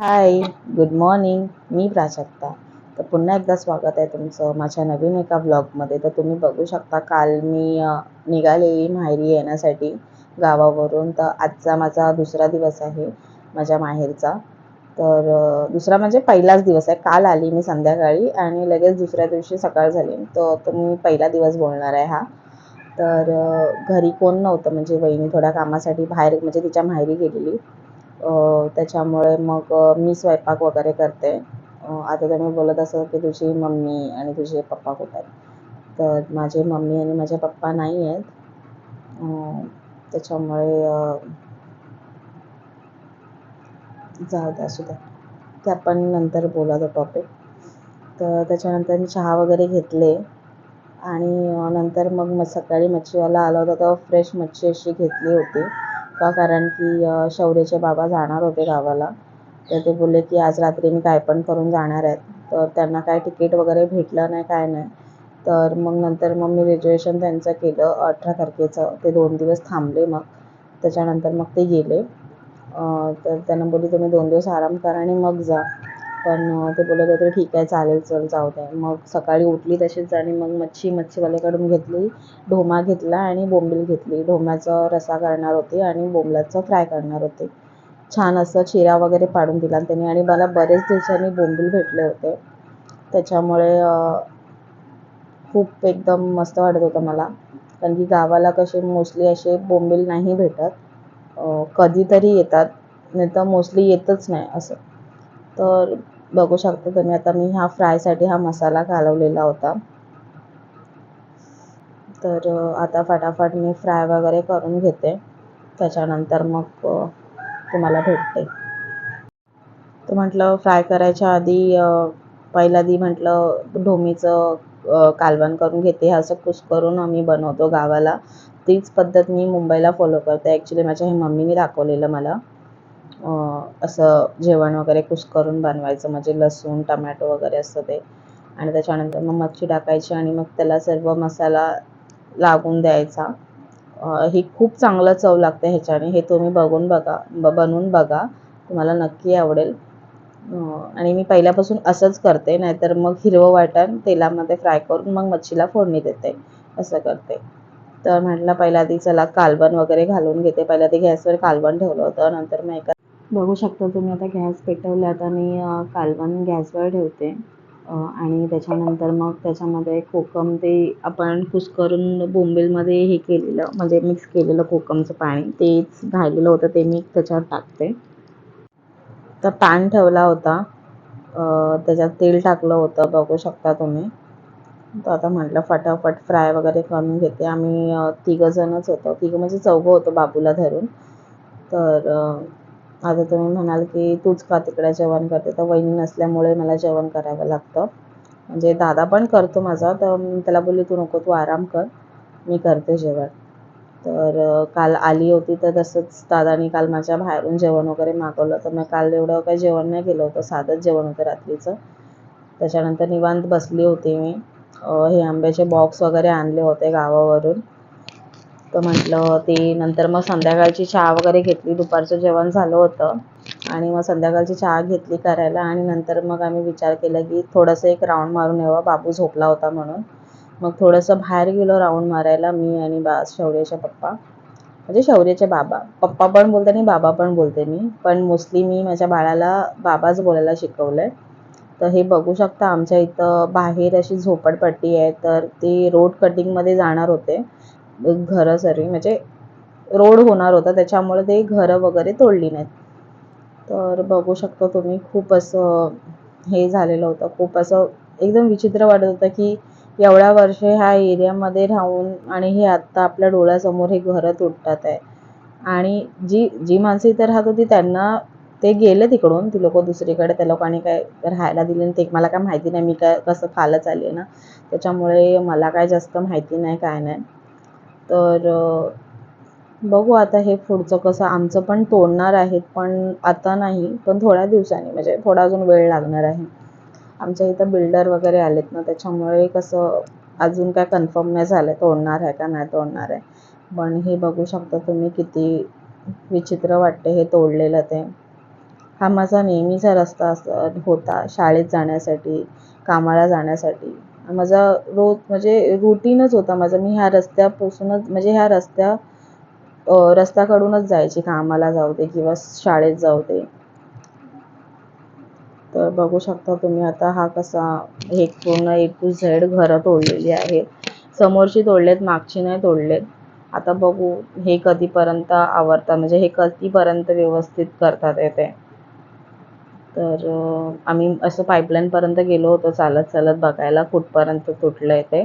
हाय good morning मी प्राजक्ता. तर पुन्हा एकदा स्वागत आहे तुमचं माझ्या नवीन एका ब्लॉगमध्ये तर तुम्ही बघू शकता काल मी निघालेली माहेरी येण्यासाठी गावावरून. तर आजचा माझा दुसरा दिवस आहे माझ्या माहेरचा. तर दुसरा म्हणजे पहिलाच दिवस आहे. काल आली मी संध्याकाळी आणि लगेच दुसऱ्या दिवशी सकाळ झाली. तर तुम्ही पहिला दिवस बोलणार आहे हा. तर घरी कोण नव्हतं? म्हणजे वहिनी थोड्या कामासाठी बाहेर म्हणजे तिच्या माहेरी गेलेली. त्याच्यामुळे मग मी स्वयंपाक वगैरे करते. आता तुम्ही बोलत असाल की तुझी मम्मी आणि तुझे पप्पा कुठे आहेत? तर माझे मम्मी आणि माझे पप्पा नाही आहेत. त्याच्यामुळे जाऊ द्या असू द्या ते आपण नंतर बोला तो टॉपिक तर त्याच्यानंतर मी चहा वगैरे घेतले. आणि नंतर मग मग सकाळी मच्छीवाला आला होता तेव्हा फ्रेश मच्छी अशी घेतली होती. का? कारण की शौर्यचे बाबा जाणार होते गावाला. तर ते बोलले की आज रात्री मी काय पण करून जाणार आहेत तर त्यांना काय तिकीट वगैरे भेटलं नाही काय नाही. तर मग नंतर मग मी रिजर्वेशन त्यांचं केलं अठरा तारखेचं. ते दोन दिवस थांबले मग. त्याच्यानंतर मग ते गेले. तर त्यांना बोलली तुम्ही दोन दिवस आराम करा आणि मग जा. पण ते बोलत होते ठीक आहे चालेल चल जाऊ दे. मग सकाळी उठली तशीच आणि मग मच्छी मच्छीवाल्याकडून घेतली ढोमा घेतला आणि बोंबील घेतली. ढोम्याचा रसा करणार होते आणि बोंबलाचं फ्राय करणार होते. छान असं चिरा वगैरे पाडून दिला त्यांनी आणि मला बरेच दिवसांनी बोंबील भेटले होते. त्याच्यामुळे खूप एकदम मस्त वाटत होतं मला. कारण की गावाला कसे मोस्टली असे बोंबील नाही भेटत. कधीतरी येतात नाही तर मोस्टली येतच नाही असं. तर बघू शकता तुम्ही. आता मी हा फ्रायसाठी हा मसाला घालवलेला होता. तर आता फटाफट मी फ्राय वगैरे करून घेते. त्याच्यानंतर मग तुम्हाला भेटते. तर म्हटलं फ्राय करायच्या आधी पहिला पहिल्या आधी म्हटलं ढोमीचं कालवण करून घेते. असं कुस करून आम्ही बनवतो गावाला. तीच पद्धत मी मुंबईला फॉलो करते. ॲक्च्युली माझ्या हे मम्मीने दाखवलेलं मला. असं जेवण वगैरे कुस करून बनवायचं. म्हणजे लसूण टमॅटो वगैरे असतं ते. आणि त्याच्यानंतर मग मच्छी टाकायची आणि मग त्याला सर्व मसाला लागून द्यायचा. ही खूप चांगलं चव लागते ह्याच्याने. हे तुम्ही बघून बघा ब बनवून बघा. तुम्हाला नक्की आवडेल. आणि मी पहिल्यापासून असंच करते. नाहीतर मग हिरवं वाटण तेलामध्ये फ्राय करून मग मच्छीला फोडणी देते. असं करते. तर म्हटलं पहिल्या आधी चला कालवण वगैरे घालून घेते. पहिल्या आधी गॅसवर कालवण ठेवलं होतं. नंतर मग एका बघू शकता तुम्ही आता गॅस पेटवला आता मी कालवण गॅसवर ठेवते. आणि त्याच्यानंतर मग त्याच्यामध्ये कोकम ते आपण कुस करून बोंबीलमध्ये हे केलेलं म्हणजे मिक्स केलेलं कोकमचं पाणी तेच राहिलेलं होतं ते मी त्याच्यावर टाकते. तर पॅन ठेवला होता. त्याच्यात तेल टाकलं होतं बघू शकता तुम्ही. तर आता म्हटलं फटाफट फ्राय वगैरे करून घेते. आम्ही तिघंजणच होतो. तिघं म्हणजे चौघं होतो बाबूला धरून. तर आता तुम्ही म्हणाल की तूच का तिकडे जेवण करते? तर वहिनी नसल्यामुळे मला जेवण करावं लागतं. म्हणजे दादा पण करतो माझा तर त्याला बोलली तू नको तू आराम कर मी करते जेवण. तर काल आली होती तर तसंच दादानी काल माझ्या बाहेरून जेवण वगैरे मागवलं. तर मग काल एवढं काही जेवण नाही केलं होतं साधंच जेवण होतं रात्रीचं. त्याच्यानंतर निवांत बसली होती मी. हे आंब्याचे बॉक्स वगैरे आणले होते गावावरून. तर म्हटलं. ते नंतर मग संध्याकाळची चहा वगैरे घेतली. दुपारचं जेवण झालं होतं. आणि मग संध्याकाळची चहा घेतली करायला. आणि नंतर मग आम्ही विचार केला की थोडंसं एक राऊंड मारून यावं. बाबू झोपला होता म्हणून. मग थोडंसं बाहेर गेलो राऊंड मारायला मी आणि बा शौर्याच्या पप्पा. म्हणजे शौर्याचे बाबा. पप्पा पण बोलते आणि बाबा पण बोलते मी. पण मोस्टली मी माझ्या बाळाला बाबाच बोलायला शिकवलं आहे तर हे बघू शकता आमच्या इथं बाहेर अशी झोपडपट्टी आहे. तर ते रोड कटिंगमध्ये जाणार होते. घरं सर्व म्हणजे रोड होणार होता त्याच्यामुळे ते घरं वगैरे तोडली नाहीत. तर बघू शकता तुम्ही खूप असं हे झालेलं होतं. खूप असं एकदम विचित्र वाटत होतं की एवढ्या वर्ष ह्या एरियामध्ये राहून आणि हे आत्ता आपल्या डोळ्यासमोर हे घरं तुटतात आहे. आणि जी जी माणसं इथे राहत होती त्यांना ते गेले तिकडून ती लोक दुसरीकडे त्या लोकांनी काय राहायला दिले आणि ते मला काय माहिती नाही मी काय कसं खालच आली आहे ना. त्याच्यामुळे मला काय जास्त माहिती नाही काय नाही. तर बघू आता हे पुढचं कसं आमचं पण तोडणार आहेत पण आता नाही पण थोड्या दिवसांनी म्हणजे थोडा अजून वेळ लागणार आहे. आमच्या इथं बिल्डर वगैरे आलेत ना त्याच्यामुळे कसं अजून काय कन्फर्म नाही झालं तोडणार आहे का नाही तोडणार आहे. पण हे बघू शकता तुम्ही किती विचित्र वाटते हे तोडलेलं ते. हा माझा नेहमीचा रस्ता असा होता शाळेत जाण्यासाठी कामाला जाण्यासाठी. माझा रोज म्हणजे रुटीनच होता माझा. मी ह्या रस्त्यापासूनच म्हणजे ह्या रस्त्या रस्त्याकडूनच जायचे कामाला जाऊ दे किंवा शाळेत जाऊ दे. तर बघू शकता तुम्ही आता हा कसा हे पूर्ण ए टू झेड घरं तोडलेली आहेत. समोरची तोडलेत मागची नाही तोडलेत. आता बघू हे कधीपर्यंत आवरतात म्हणजे हे कधीपर्यंत व्यवस्थित करतात येते तर आम्ही असं पाईपलाईनपर्यंत गेलो होतो चालत चालत बघायला कुठपर्यंत तुटलं आहे ते.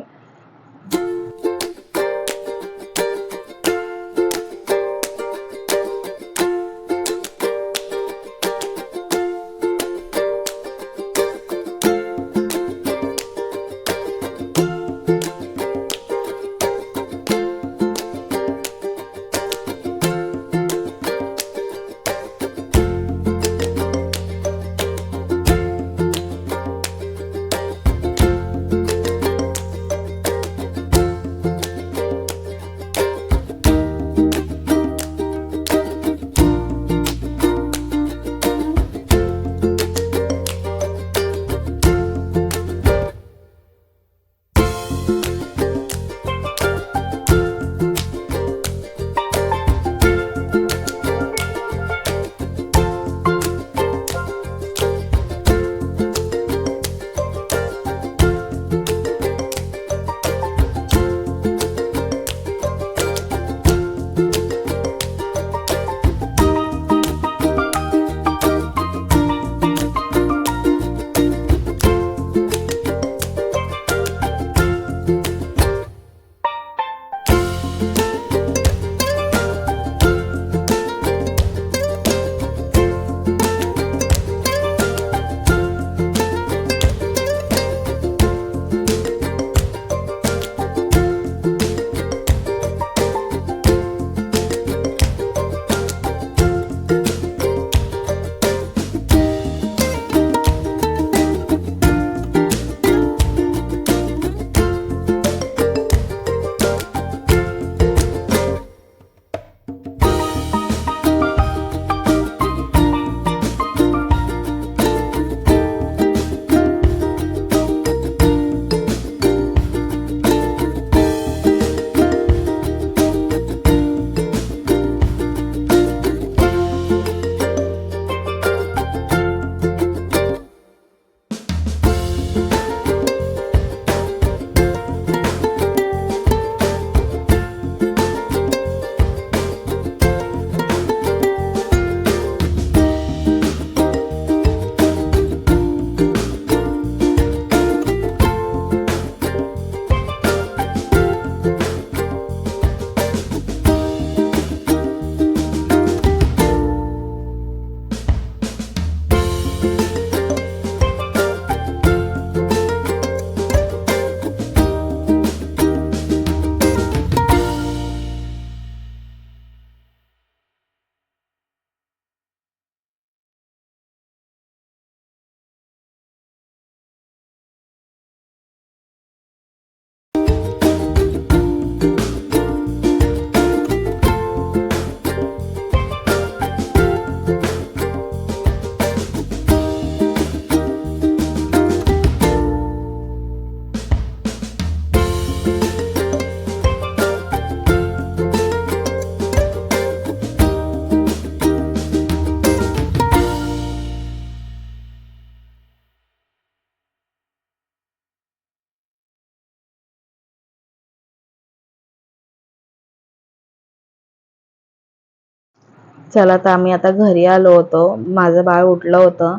चला तर आम्ही आता घरी आलो होतो. माझं बाळ उठलं होतं.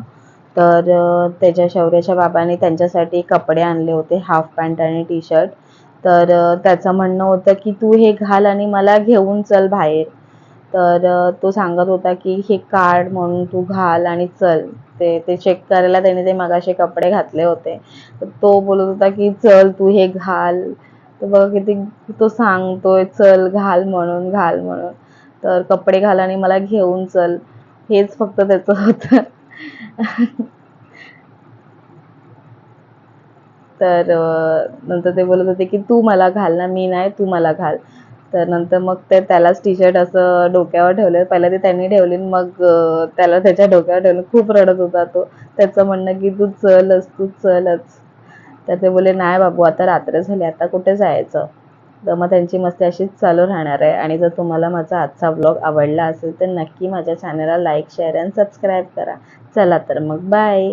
तर त्याच्या शौर्याच्या बाबांनी त्यांच्यासाठी कपडे आणले होते हाफ पॅन्ट आणि टी शर्ट तर त्याचं म्हणणं होतं की तू हे घाल आणि मला घेऊन चल बाहेर. तर तो सांगत होता की हे कार्ड म्हणून तू घाल आणि चल. ते ते चेक करायला त्याने ते मगाशी कपडे घातले होते. तर तो बोलत होता की चल तू हे घाल. तर बघ किती तो सांगतोय चल घाल म्हणून घाल म्हणून. तर कपडे घाल आणि मला घेऊन चल. हेच फक्त त्याचं होतं. तर नंतर ते बोलत होते की तू मला घाल ना मी नाही तू मला घाल. तर नंतर मग ते त्यालाच टी शर्ट असं डोक्यावर ठेवलं. पहिलं ते त्यांनी ठेवली मग त्याला त्याच्या डोक्यावर ठेवलं. खूप रडत होता तो. त्याचं म्हणणं की तू चलच तू चलच. तर ते बोले नाही बाबू आता रात्र झाली आता कुठे जायचं? तर मग त्यांची मस्ती अशीच चालू राहणार आहे. आणि जर तुम्हाला माझा आजचा ब्लॉग आवडला असेल तर नक्की माझ्या चॅनलला लाईक शेअर अँड सबस्क्राईब करा. चला तर मग बाय